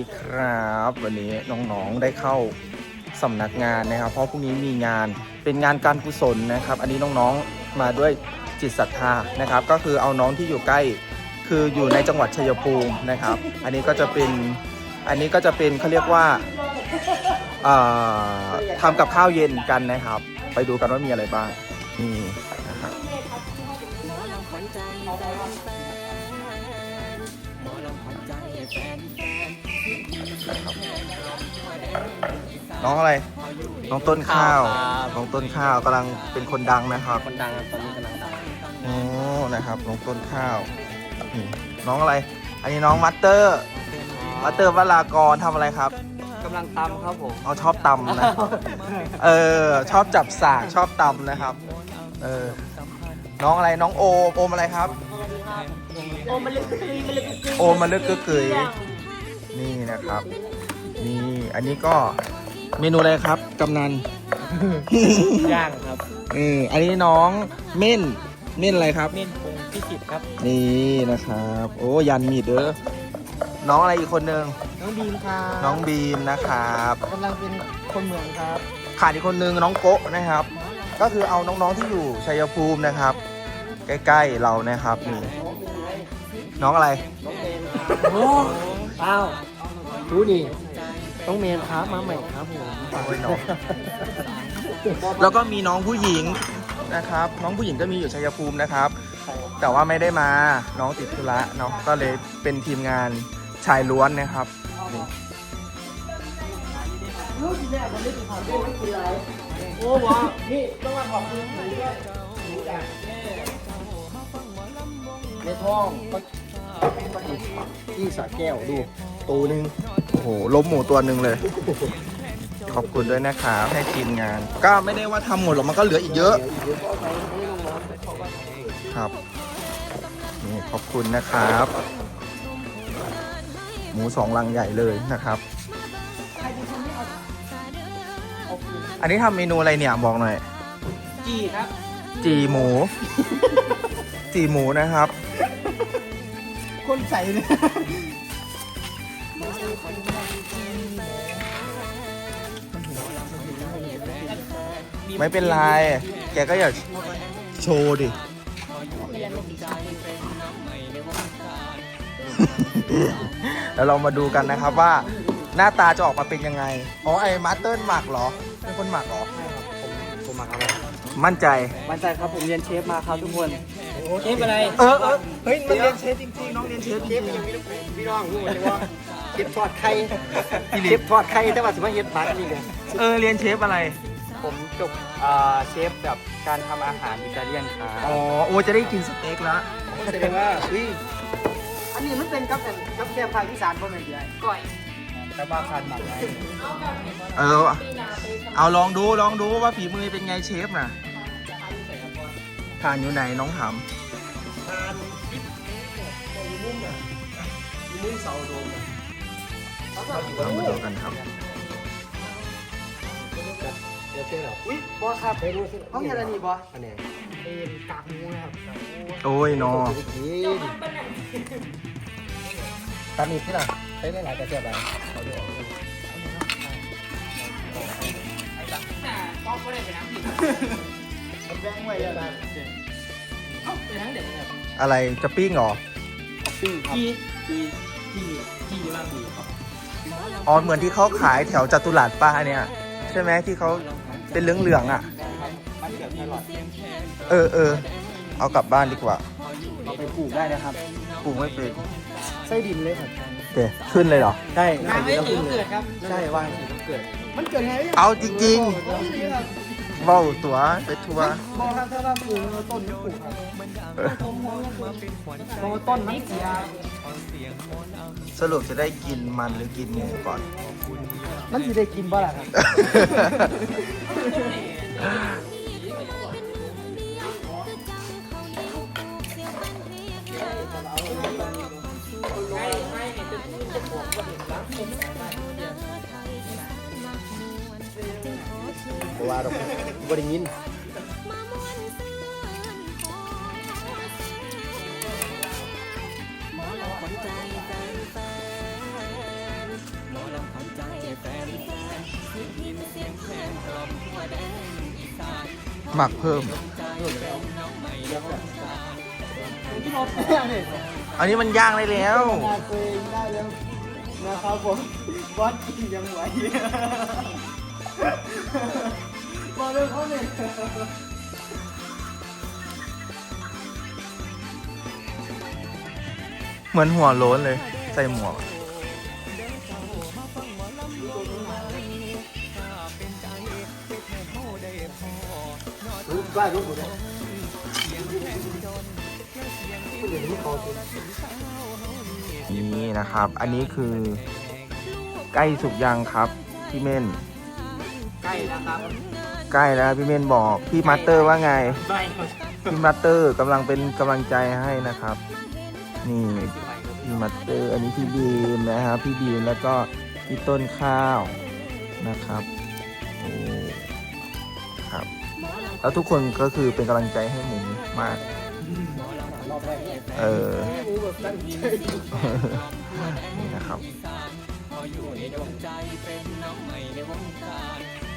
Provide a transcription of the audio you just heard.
ดีครับ วันนี้น้องๆได้เข้าสำนักงานนะครับ เพราะพรุ่งนี้มีงานเป็นงานการกุศลนะครับ อันนี้น้องๆมาด้วยจิตศรัทธานะครับ ก็คือเอาน้องที่อยู่ใกล้คืออยู่ในจังหวัดชัยภูมินะครับ อันนี้ก็จะเป็นอันนี้ก็จะเป็นเขาเรียกว่าทำกับข้าวเย็นกันนะครับ ไปดูกันว่ามีอะไรบ้างนี่นะครับน้ องอะไร น้องต้นข้าวครับน้องต้นข้าวกำลังเป็นคนดังนะครับ คนดังครับตอนนี้กำลังดังโอ้นะครับ น้องต้นข้าวนี่น้องอะไร อันนี้น้องมัตเตอร์ มัตเตอร์วรากรทำอะไรครับกำลังตำครับผมเอาชอบตำนะ เออ ชอบจับสากชอบตำนะครับ เออ น้องอะไรน้องโอมโอมอะไรครับ โอ้มันลึกกึกยมันลึกกึกยโอมมาลึกกึกกึ๋ย นี่นะครับ นี่อันนี้ก็เมนูอะไรครับกำนัน ย่างครับอืมอันนี้น้องเม่นเม่นอะไรครับ เม่นคงพิจิตรครับ นี่นะครับ โอ้ยันมีดเด้อน้องอะไรอีกคนนึงน้องบีมครับน้องบีมนะครับกำลังเป็นคนเมืองครับ ขาดอีกคนนึงน้องโกะนะครับ ก็คือเอาน้องๆที่อยู่ชัยภูมินะครับ ใกล้ๆเรานะครับนี่น้องอะไรโอ้อ้าว ดูนี่ต้องเมนครับมาใหม่ครับผมโอ้ยน้องแล้วก็มีน้องผู้หญิงนะครับ น้องผู้หญิงก็มีอยู่ชัยภูมินะครับ แต่ว่าไม่ได้มาน้องติดธุระเนาะก็เลยเป็นทีมงานชายล้วนนะครับนี่โอ้วะนี่ต้องมาขอบคุณผมด้วยในท้องก็ที่สาแก้วดู ตัวหนึ่งโอ้โหล้มหมูตัวหนึ่งเลย ขอบคุณด้วยนะครับให้ทีมงาน ก็ไม่ได้ว่าทำหมดหรอกมันก็เหลืออีกเยอะ ครับ นี่ขอบคุณนะครับ หมูสองลังใหญ่เลยนะครับ อันนี้ทำเมนูอะไรเนี่ยบอกหน่อย จีครับจีหมู จีหมูนะครับ คนใส่เนี่ย ไม่เป็นไร แกก็อยากโชว์ดิ แล้วเรามาดูกันนะครับว่าหน้าตาจะออกมาเป็นยังไง อ๋อ ไอ้มาสเตอร์หมักเหรอ เป็นคนหมักเหรอ ผมผมมาครับมั่นใจ มั่นใจครับผมเรียนเชฟมาครับทุกคนเชฟอะไร เออเออเฮ้ย มันเรียนเชฟจริงๆ น้องเรียนเชฟจเชริฟงยังไม่รู้พี่น้องรู้เลยว่า เชฟทอดไข่เชฟทอดไข่แต่ว่าสิมาเฮ็ดบัตนี่เลยๆเออเรียนเชฟอะไร ผมจบอ่าเชฟแบบการทำอาหารอิตาเลียนครับอ๋อโอ้จะได้กินสเต็กแล้วแสดงว่าอุ้ยอันนี้มันเป็นกับกับแกมภาคอีสานบ่แม่นสิไอ้ก่อยแต่ว่าคันหมักไว้เออ เอาลองดูลองดูว่าฝีมือเป็นไงเชฟน่ะทานอยู่ไหนน้องถามมุ่งเสาโดม เรามาดูกันครับเดี๋ยวเจอแล้วอุ้ยบ่ครับเขาเฮ็ดอันนี้บ่อันนี้เป็นกากหมูนะครับโอ้ยนอกินตอนนี้ที่น่ะใช้ได้หลายกระเทียมไปเอาดูออกมันแบ่งไว้แล้วนะอะไรจะปิ้งเหรอปิ้งครับจีจีจีจีมากดีครับ อ๋อเหมือนที่เขาขายแถวจัตุรัสป้าเนี่ย ใช่ไหมที่เขาเป็นเหลืองๆอะ มันเกิดแครอทเออเออเอากลับบ้านดีกว่าเอาไปปลูกได้นะครับปลูกไม่เป็นไส้ดินเลยครับเดขึ้นเลยเหรอ ใช่งานไม่ถึงเกิดครับใช่วางถึงเกิด มันเกิดไงเอาจริงๆ เว้าตัวไปทัวร์มองครับถ้าว่าปลูกต้นไม่ปลูกครับโตต้นมันเสียสรุปจะได้กินมันหรือกินหมูก่อน มันสิได้กินบ่ล่ะครับเพราะว่ ว่าดอกบ่ได้ยินหมักเพิ่ม อันนี้มันย่างได้แล้วนะครับผมวัดยังไหว มาเร็วเขาเนี่ยเหมือนหัวโล้นเลย ใส่หมวกรู้ได้รู้หมดเลยผู้หญิงที่เขาเป็นนี่นะครับ อันนี้คือใกล้สุกยังครับ พี่เม่น ใกล้แล้วครับ ใกล้แล้วพี่เมนบอกพี่มัตเตอร์ว่าไงไม่พี่มัตเตอร์กำลังเป็นกำลังใจให้นะครับ นี่พี่มัตเตอร์ อันนี้พี่บีมนะครับพี่บีมแล้วก็พี่ต้นข้าวนะครับโอ้ครับ แล้วทุกคนก็คือเป็นกำลังใจให้หมูมาก เออนี่นะครับ